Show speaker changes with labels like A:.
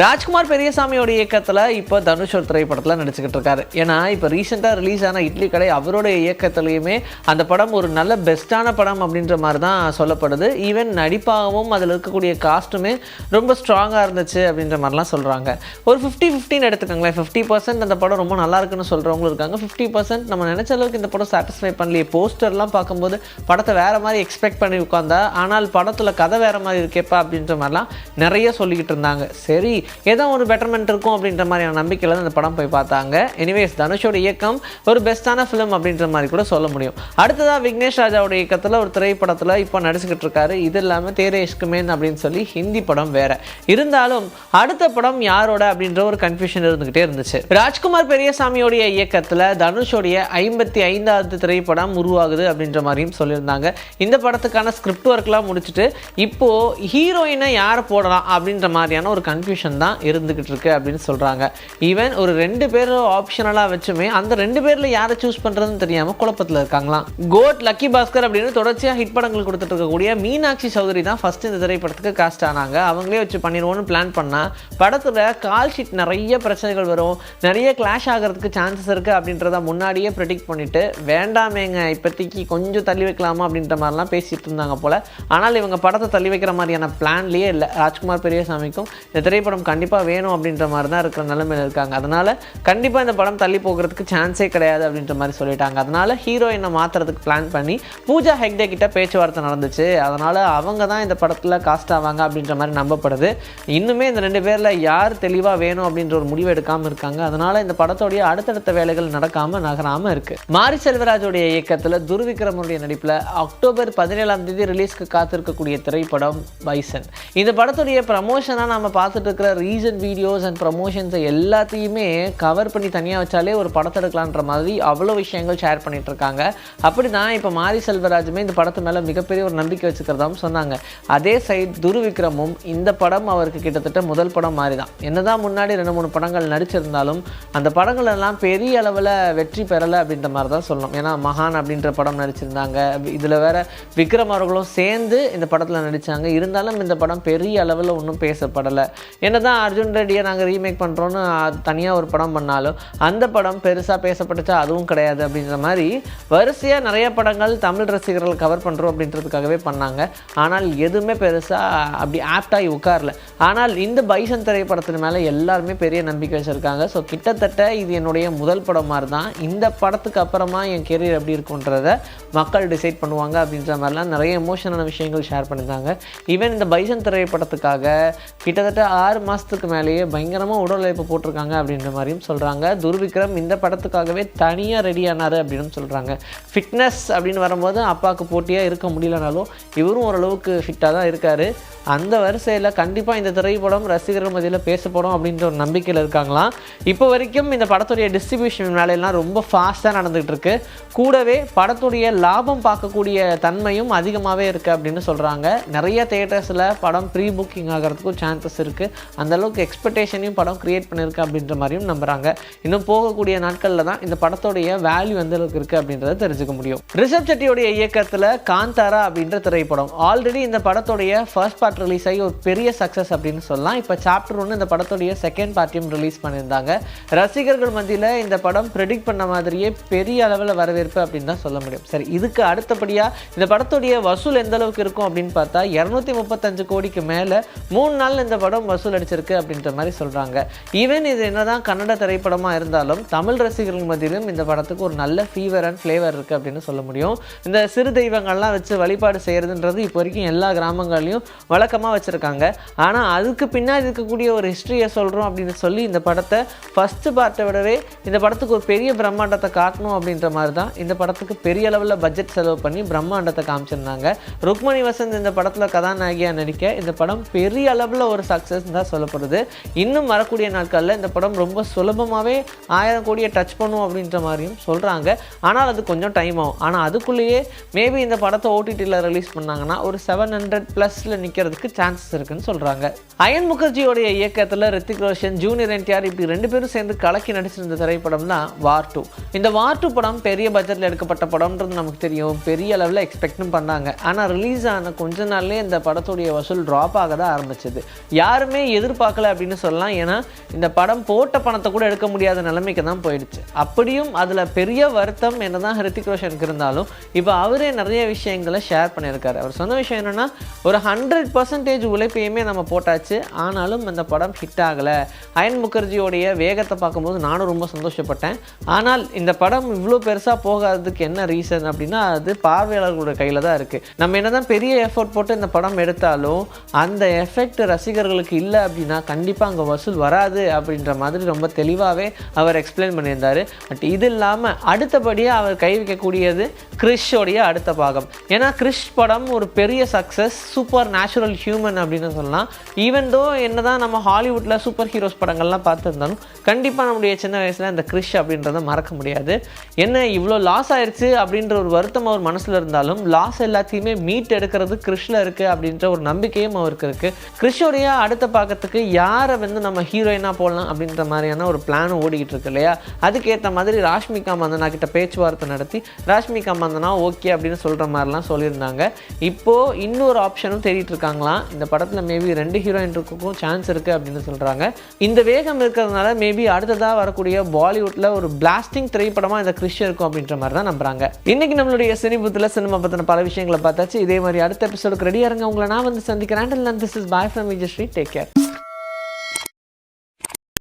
A: ராஜ்குமார் பெரியசாமியோட இயக்கத்தில் இப்போ தனுஷ் ஒரு திரைப்படத்தில் நடிச்சுக்கிட்டு இருக்காரு. ஏன்னா இப்போ ரீசெண்டாக ரிலீஸ் ஆன இட்லி கடை அவரோட இயக்கத்துலேயுமே அந்த படம் ஒரு நல்ல பெஸ்ட்டான படம் அப்படின்ற மாதிரி தான் சொல்லப்படுது. ஈவன் நடிப்பாகவும் அதில் இருக்கக்கூடிய காஸ்ட்டுமே ரொம்ப ஸ்ட்ராங்காக இருந்துச்சு அப்படின்ற மாதிரிலாம் சொல்கிறாங்க ஒரு ஃபிஃப்டி ஃபிஃப்டின்னு எடுத்துக்கோங்களேன். ஃபிஃப்டி பர்சன்ட் அந்த படம் ரொம்ப நல்லா இருக்குன்னு சொல்கிறவங்களும் இருக்காங்க. ஃபிஃப்டி பர்சன்ட் நம்ம நினச்ச அளவுக்கு இந்த படம் சாட்டிஸ்ஃபை பண்ணலையே. போஸ்டர்லாம் பார்க்கும்போது படத்தை வேறு மாதிரி எக்ஸ்பெக்ட் பண்ணி உட்காந்தா ஆனால் படத்தில் கதை வேறு மாதிரி இருக்கேப்பா அப்படின்ற மாதிரிலாம் நிறைய சொல்லிக்கிட்டு இருந்தாங்க. சரி ஏதோ ஒரு பெட்டர்மெண்ட் இருக்கும் அப்படின்ற மாதிரியான நம்பிக்கையில் தான் அந்த படம் போய் பார்த்தாங்க. எனிவேஸ் தனுஷோட இயக்கம் ஒரு பெஸ்ட்டான ஃபிலிம் அப்படின்ற மாதிரி கூட சொல்ல முடியும். அடுத்ததாக விக்னேஷ் ராஜாவோட இயக்கத்தில் ஒரு திரைப்படத்தில் இப்போ நடிச்சுக்கிட்டு இருக்காரு. இது இல்லாமல் தேரே இஷ்குமேன் அப்படின்னு சொல்லி ஹிந்தி படம் வேற. இருந்தாலும் அடுத்த படம் யாரோட அப்படின்ற ஒரு கன்ஃபியூஷன் இருந்துகிட்டே இருந்துச்சு. ராஜ்குமார் பெரியசாமியோடைய இயக்கத்தில் தனுஷோடைய ஐம்பத்தி ஐந்தாவது திரைப்படம் உருவாகுது அப்படின்ற மாதிரியும் சொல்லியிருந்தாங்க. இந்த படத்துக்கான ஸ்கிரிப்ட் ஒர்க்லாம் முடிச்சுட்டு இப்போ ஹீரோயினை யாரை போடலாம் அப்படின்ற மாதிரியான ஒரு கன்ஃபியூஷன் தான் இருந்துகிட்டு இருக்கு அப்படின்னு சொல்கிறாங்க ஈவன் ஒரு ரெண்டு பேர் ஆப்ஷனலாக வச்சுமே அந்த ரெண்டு பேரில் யாரை சூஸ் பண்ணுறதுன்னு தெரியாமல் குழப்பத்தில் இருக்காங்களாம். கோட் லக்கி பாஸ்கர் அப்படின்னு தொடர்ச்சியாக ஹிட் படங்கள் கொடுத்துட்டு இருக்கக்கூடிய மீனாட்சி சௌதரி தான் ஃபர்ஸ்ட் இந்த திரைப்படத்துக்கு காஸ்ட் ஆனாங்க. அவங்களே வச்சு பண்ணிடுவோம்னு பிளான் பண்ணால் படத்தில் கால் ஷீட் நிறைய பிரச்சனைகள் வரும். நிறைய கிளாஷ் ஆகிறதுக்கு சான்சஸ் இருக்குது அப்படின்றத முன்னாடியே ப்ரெடிக்ட் பண்ணிட்டு வேண்டாமேங்க இப்போதைக்கு கொஞ்சம் தள்ளி வைக்கலாமா அப்படின்ற மாதிரிலாம் பேசிட்டு இருந்தாங்க போல். ஆனால் இவங்க படத்தை தள்ளி வைக்கிற மாதிரியான பிளான்லேயே இல்லை. ராஜ்குமார் பெரியசாமிக்கும் இந்த திரைப்படம் படம் கண்டிப்பாக வேணும் அப்படின்ற மாதிரி தான் இருக்கிற நிலமையில் இருக்காங்க. அதனால் கண்டிப்பாக இந்த படம் தள்ளி போகிறதுக்கு சான்ஸே கிடையாது அப்படின்ற மாதிரி சொல்லிட்டாங்க. அதனால் ஹீரோயினை மாற்றுறதுக்கு பிளான் பண்ணி பூஜா ஹெக்டே கிட்ட பேச்சுவார்த்தை நடந்துச்சு. அதனால் அவங்க தான் இந்த படத்தில் காஸ்ட் ஆவாங்க அப்படின்ற மாதிரி நம்பப்படுது. இன்னுமே இந்த ரெண்டு பேரில் யார் தெளிவாக வேணும் அப்படின்ற ஒரு முடிவு எடுக்காமல் இருக்காங்க. அதனால் இந்த படத்தோடைய அடுத்தடுத்த வேலைகள் நடக்காமல் நகராமல் இருக்குது மாரி செல்வராஜோடைய இயக்கத்தில் துருவிக்ரமனுடைய நடிப்பில் அக்டோபர் பதினேழாம் தேதி ரிலீஸ்க்கு காத்திருக்கக்கூடிய திரைப்படம் பைசன் இந்த படத்துடைய ப்ரமோஷனாக நம்ம பார்த்துட்டு இருக்கிற ரீசன் வீடியோஸ் அண்ட் ப்ரமோஷன்ஸை எல்லாத்தையுமே கவர் பண்ணி தனியாக வச்சாலே ஒரு படத்தை எடுக்கலான்ற மாதிரி அவ்வளோ விஷயங்கள் ஷேர் பண்ணிட்டு இருக்காங்க. அப்படி தான் இப்போ மாரி செல்வராஜுமே இந்த படத்து மேலே மிகப்பெரிய ஒரு நம்பிக்கை வச்சுக்கிறதாவும் சொன்னாங்க. அதே சைட் துருவிக்ரமும் இந்த படம் அவருக்கு கிட்டத்தட்ட முதல் படம் மாதிரி தான் என்னதான் முன்னாடி ரெண்டு மூணு படங்கள் நடிச்சிருந்தாலும் அந்த படங்கள் எல்லாம் பெரிய அளவில் வெற்றி பெறலை அப்படின்ற மாதிரி தான் சொல்லணும். ஏன்னா மகான் அப்படின்ற படம் நடிச்சிருந்தாங்க. இதில் வேற விக்ரம் அவர்களும் சேர்ந்து இந்த படத்தில் நடித்தாங்க இருந்தாலும் இந்த படம் பெரிய அளவில் ஒன்றும் பேசப்படலை. தான் அர்ஜுன் ரெட்டியை நாங்கள் ரீமேக் பண்ணுறோன்னு தனியாக ஒரு படம் பண்ணாலும் அந்த படம் பெருசாக பேசப்பட்டுச்சா அதுவும் கிடையாது அப்படின்ற மாதிரி வரிசையாக நிறைய படங்கள் தமிழ் ரசிகர்கள் கவர் பண்ணுறோம் அப்படின்றதுக்காகவே பண்ணாங்க. ஆனால் எதுவுமே பெருசாக அப்படி ஆப்டாகி உட்காரல. ஆனால் இந்த பைசன் திரைப்படத்தின் மேலே எல்லாருமே பெரிய நம்பிக்கை வச்சுருக்காங்க. ஸோ கிட்டத்தட்ட இது என்னுடைய முதல் படம் மாதிரி தான். இந்த படத்துக்கு அப்புறமா என் கெரியர் எப்படி இருக்குன்றத மக்கள் டிசைட் பண்ணுவாங்க அப்படின்ற மாதிரிலாம் நிறைய எமோஷனான விஷயங்கள் ஷேர் பண்ணியிருந்தாங்க. ஈவன் இந்த பைசன் திரைப்படத்துக்காக கிட்டத்தட்ட ஆறு மாதத்துக்கு மேலேயே பயங்கரமாக உடல் உழைப்பு போட்டிருக்காங்க அப்படின்ற மாதிரியும் சொல்கிறாங்க துர்விக்ரம் இந்த படத்துக்காகவே தனியாக ரெடி ஆனார் அப்படின்னு சொல்கிறாங்க ஃபிட்னஸ் அப்படின்னு வரும்போது அப்பாவுக்கு போட்டியாக இருக்க முடியலனாலும் இவரும் ஓரளவுக்கு ஃபிட்டாக தான் இருக்கார். அந்த வரிசையில் கண்டிப்பாக இந்த திரைப்படம் ரசிகர்கள் மத்தியில் பேசப்படும் அப்படின்ற ஒரு நம்பிக்கையில் இருக்காங்களாம் இப்போ வரைக்கும் இந்த படத்துடைய டிஸ்ட்ரிபியூஷன் வேலையெல்லாம் ரொம்ப ஃபாஸ்ட்டாக நடந்துகிட்டு இருக்கு. கூடவே படத்துடைய லாபம் பார்க்கக்கூடிய தன்மையும் அதிகமாகவே இருக்குது அப்படின்னு சொல்கிறாங்க நிறைய தேட்டர்ஸில் படம் ப்ரீ புக்கிங் ஆகிறதுக்கும் சான்சஸ் இருக்குது அந்தளவுக்கு எக்ஸ்பெக்டேஷனையும் படம் க்ரியேட் பண்ணியிருக்கு அப்படின்ற மாதிரியும் நம்புகிறாங்க இன்னும் போகக்கூடிய நாட்களில் தான் இந்த படத்துடைய வேல்யூ எந்த அளவுக்கு இருக்குது அப்படின்றத தெரிஞ்சுக்க முடியும். ரிஷப் செட்டியோடைய இயக்கத்தில் காந்தாரா அப்படின்ற திரைப்படம். ஆல்ரெடி இந்த படத்துடைய ஃபர்ஸ்ட் பார்ட் ரிலீஸ் ஆகி ஒரு பெரிய சக்ஸஸ் அப்படின்னு சொல்லலாம். இப்போ சாப்டர் ஒன்று இந்த படத்துடைய செகண்ட் பார்ட்டியும் ரிலீஸ் பண்ணியிருந்தாங்க. ரசிகர்கள் மத்தியில் இந்த படம் ப்ரெடிக்ட் பண்ண மாதிரியே பெரிய அளவில் வரவேற்பு அப்படின்னு தான் சொல்ல முடியும். சரி இதுக்கு அடுத்தபடியாக இந்த படத்துடைய வசூல் எந்த அளவுக்கு இருக்கும் அப்படின்னு பார்த்தா இரநூத்தி முப்பத்தஞ்சு கோடிக்கு மேலே மூணு நாள் இந்த படம் வசூல் ஆரம்பிச்சிருக்கு அப்படின்ற மாதிரி சொல்கிறாங்க ஈவன் இது என்னதான் கன்னட திரைப்படமாக இருந்தாலும் தமிழ் ரசிகர்கள் மத்தியிலும் இந்த படத்துக்கு ஒரு நல்ல ஃபீவர் அண்ட் ஃப்ளேவர் இருக்குது அப்படின்னு சொல்ல முடியும். இந்த சிறு தெய்வங்கள்லாம் வச்சு வழிபாடு செய்கிறதுன்றது இப்போ வரைக்கும் எல்லா கிராமங்கள்லையும் வழக்கமாக வச்சுருக்காங்க. ஆனால் அதுக்கு பின்னாடி இருக்கக்கூடிய ஒரு ஹிஸ்ட்ரியை சொல்கிறோம் அப்படின்னு சொல்லி இந்த படத்தை ஃபஸ்ட்டு பார்ட்டை விடவே இந்த படத்துக்கு ஒரு பெரிய பிரம்மாண்டத்தை காட்டணும் அப்படின்ற மாதிரி தான் இந்த படத்துக்கு பெரிய அளவில் பட்ஜெட் செலவு பண்ணி பிரம்மாண்டத்தை காமிச்சிருந்தாங்க. ருக்மணி வசந்த் இந்த படத்தில் கதாநாயகியாக நடிக்க இந்த படம் பெரிய அளவில் ஒரு சக்ஸஸ் தான் சொல்லப்படுது. இன்னும் வரக்கூடிய நாட்களில் இந்த படம் ரொம்ப சுலபமாகவே ஆயிரம் கோடியை டச் பண்ணும் அப்படின்ற மாதிரியும் சொல்கிறாங்க ஆனால் அது கொஞ்சம் டைம் ஆகும். ஆனால் அதுக்குள்ளேயே மேபி இந்த படத்தை ஓடிடியில் ரிலீஸ் பண்ணாங்கன்னா ஒரு செவன் ஹண்ட்ரட் ப்ளஸில் நிற்கிறதுக்கு சான்சஸ் இருக்குன்னு சொல்கிறாங்க அயன் முகர்ஜியோடைய இயக்கத்தில் ரித்திக் ரோஷன் ஜூனியர் என்டிஆர் இப்படி ரெண்டு பேரும் சேர்ந்து கலக்கி நடிச்சிருந்த திரைப்படம் தான் வார் டூ இந்த வார் டூ படம் பெரிய பட்ஜெட்டில் எடுக்கப்பட்ட படம்ன்றது நமக்கு தெரியும். பெரிய அளவில் எக்ஸ்பெக்டும் பண்ணாங்க. ஆனால் ரிலீஸ் ஆன கொஞ்ச நாள்லேயே இந்த படத்துடைய வசூல் ட்ராப் ஆக தான் ஆரம்பிச்சது. யாருமே எதிர்பார்க்கல அப்படின்னு சொல்லலாம். ஏன்னா இந்த படம் போட்ட பணத்தை கூட எடுக்க முடியாத நிலைமைக்கு தான் போயிடுச்சு. அப்படியும் அதில் பெரிய வருத்தம் என்ன தான் ஹிருத்திக் ரோஷனுக்கு இருந்தாலும் இப்போ அவரே நிறைய விஷயங்களை ஷேர் பண்ணியிருக்காரு. அவர் சொன்ன விஷயம் என்னென்னா ஒரு ஹண்ட்ரட் பர்சன்டேஜ் உழைப்பையுமே நம்ம போட்டாச்சு. ஆனாலும் இந்த படம் ஹிட் ஆகலை. அயன் முகர்ஜியோடைய வேகத்தை பார்க்கும்போது நானும் ரொம்ப சந்தோஷப்பட்டேன். ஆனால் இந்த படம் இவ்வளோ பெருசாக போகாததுக்கு என்ன ரீசன் அப்படின்னா அது பார்வையாளர்களோட கையில் தான் இருக்குது நம்ம என்ன தான் பெரிய எஃபோர்ட் போட்டு இந்த படம் எடுத்தாலும் அந்த எஃபெக்ட் ரசிகர்களுக்கு இல்லை அப்படின்னா கண்டிப்பாக அங்கே வசூல் வராது அப்படின்ற மாதிரி ரொம்ப தெளிவாகவே அவர் எக்ஸ்பிளைன் பண்ணியிருந்தார். பட் இது இல்லாமல் அடுத்தபடியாக அவர் கை வைக்கக்கூடியது கிறிஷோடைய அடுத்த பாகம். ஏன்னா கிறிஷ் படம் ஒரு பெரிய சக்ஸஸ் சூப்பர் நேச்சுரல் ஹியூமன் அப்படின்னு சொல்லலாம். ஈவன் தோ என்ன தான் நம்ம ஹாலிவுட்டில் சூப்பர் ஹீரோஸ் படங்கள்லாம் பார்த்துருந்தாலும் கண்டிப்பாக நம்முடைய சின்ன வயசில் இந்த கிறிஷ் அப்படின்றத மறக்க முடியாது. என்ன இவ்வளோ லாஸ் ஆயிடுச்சு அப்படின்ற ஒரு வருத்தம் அவர் மனசில் இருந்தாலும் லாஸ் எல்லாத்தையுமே மீட் எடுக்கிறது கிறிஷில் இருக்குது அப்படின்ற ஒரு நம்பிக்கையும் அவருக்கு இருக்குது கிறிஷோடைய அடுத்த பாக்கத்துக்கு யாரை வந்து நம்ம ஹீரோயினாக போடலாம் அப்படின்ற மாதிரியான ஒரு பிளான் ஓடிக்கிட்டு இருக்கு இல்லையா? அதுக்கேற்ற மாதிரி ராஷ்மிகா மந்தனா கிட்ட பேச்சுவார்த்தை நடத்தி ராஷ்மிகா மந்தனா ஓகே அப்படின்னு சொல்கிற மாதிரிலாம் சொல்லியிருந்தாங்க. இப்போது இன்னொரு ஆப்ஷனும் தேடிட்டு இருக்காங்களாம். இந்த படத்தில் மேபி ரெண்டு ஹீரோயின் இருக்கும் சான்ஸ் இருக்குது அப்படின்னு சொல்கிறாங்க இந்த வேகம் இருக்கிறதுனால மேபி அடுத்ததாக வரக்கூடிய பாலிவுட்டில் ஒரு பிளாஸ்டிங் திரைப்படமாக இந்த கிறிஷ் இருக்கும் அப்படின்ற மாதிரி தான் நம்புறாங்க. இன்னைக்கு நம்மளுடைய சினிபுத்தில் சினிமா பற்றின பல விஷயங்களை பார்த்தாச்சு. இதே மாதிரி அடுத்த எபிசோடுக்கு ரெடியாக இருங்க. உங்களை நான் வந்து சந்திக்கிறேன். This is bye from Vijayasri take care